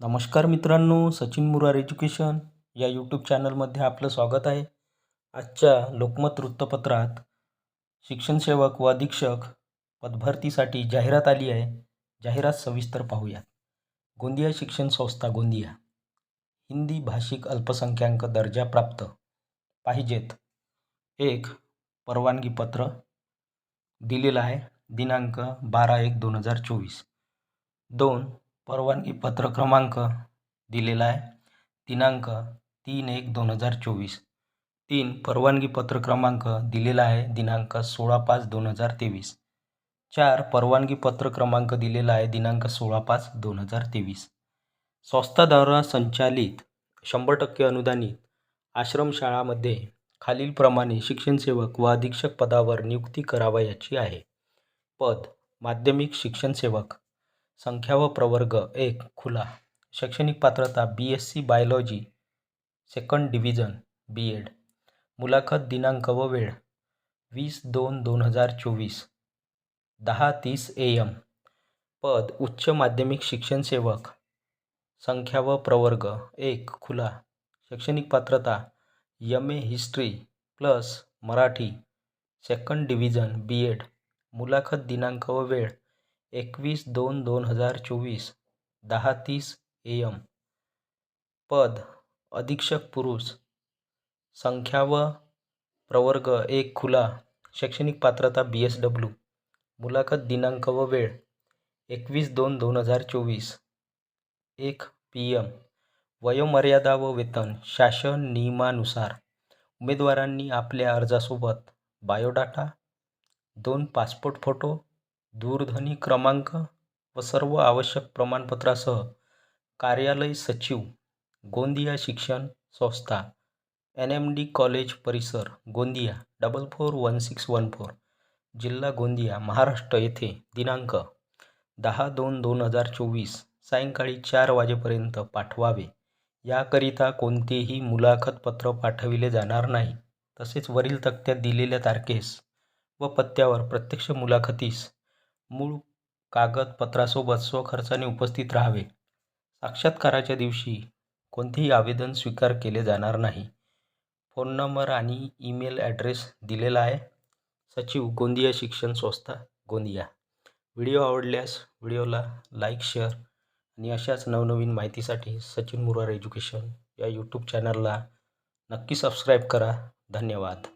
नमस्कार मित्रांनो सचिन मुरार एज्युकेशन या यूट्यूब चॅनलमध्ये आपलं स्वागत आहे. आजच्या लोकमत वृत्तपत्रात शिक्षणसेवक व अधीक्षक पदभरतीसाठी जाहिरात आली आहे. जाहिरात सविस्तर पाहूयात गोंदिया शिक्षण संस्था गोंदिया. हिंदी भाषिक अल्पसंख्याक दर्जा प्राप्त. पाहिजेत. एक परवानगी पत्र दिलेलं आहे. दिनांक बारा एक दोन हजार चोवीस. दोन परवानगी पत्र क्रमांक दिलेला आहे. दिनांक तीन एक दोन हजार चोवीस. तीन परवानगी पत्र क्रमांक दिलेला आहे. दिनांक सोळा पाच दोन हजार तेवीस. चार परवानगी पत्र क्रमांक दिलेला आहे. दिनांक सोळा पाच दोन हजार तेवीस. संस्थाद्वारा संचालित शंभर टक्के अनुदानित आश्रमशाळामध्ये खालीलप्रमाणे शिक्षणसेवक व अधीक्षक पदावर नियुक्ती करावयाची आहे. पद माध्यमिक शिक्षणसेवक संख्या व प्रवर्ग एक खुला. शैक्षणिक पात्रता B S C biology second division B Ed मुलाखत दिनांक व वेळ वीस दोन दोन हजार चोवीस. दहा तीस ए एम पद उच्च माध्यमिक शिक्षणसेवक संख्या व प्रवर्ग एक खुला. शैक्षणिक पात्रता M A history plus Marathi second division B Ed मुलाखत दिनांक व वेळ एकवीस दोन दोन हजार चोवीस दहा तीस ए एम. पद अधीक्षक पुरुष. संख्या व प्रवर्ग एक खुला. शैक्षणिक पात्रता बी एस डब्ल्यू. मुलाखत दिनांक व वेळ एकवीस दोन दोन हजार चोवीस. एक पी एम. वयोमर्यादा व वेतन शासन नियमानुसार. उमेदवारांनी आपल्या अर्जासोबत बायोडाटा दोन पासपोर्ट फोटो दूरध्वनी क्रमांक व सर्व आवश्यक प्रमाणपत्रासह कार्यालय सचिव गोंदिया शिक्षण संस्था एन एम डी कॉलेज परिसर Gondia double four one six one four जिल्हा गोंदिया महाराष्ट्र येथे दिनांक दहा दोन दोन हजार चोवीस सायंकाळी चार वाजेपर्यंत पाठवावे. याकरिता कोणतेही मुलाखत पत्र पाठविले जाणार नाही. तसेच वरील तक्त्यात दिलेल्या तारखेस व पत्त्यावर प्रत्यक्ष मुलाखतीस मूळ कागदपत्रासोबत स्वखर्चाने उपस्थित राहावे. साक्षात्काराच्या दिवशी कोणतेही आवेदन स्वीकार केले जाणार नाही. फोन नंबर आणि ईमेल ॲड्रेस दिलेला आहे. सचिव गोंदिया शिक्षण संस्था गोंदिया. व्हिडिओ आवडल्यास व्हिडिओला लाईक शेअर आणि अशाच नवनवीन माहितीसाठी सचिन मुरार एज्युकेशन या यूट्यूब चॅनलला नक्की सबस्क्राईब करा. धन्यवाद.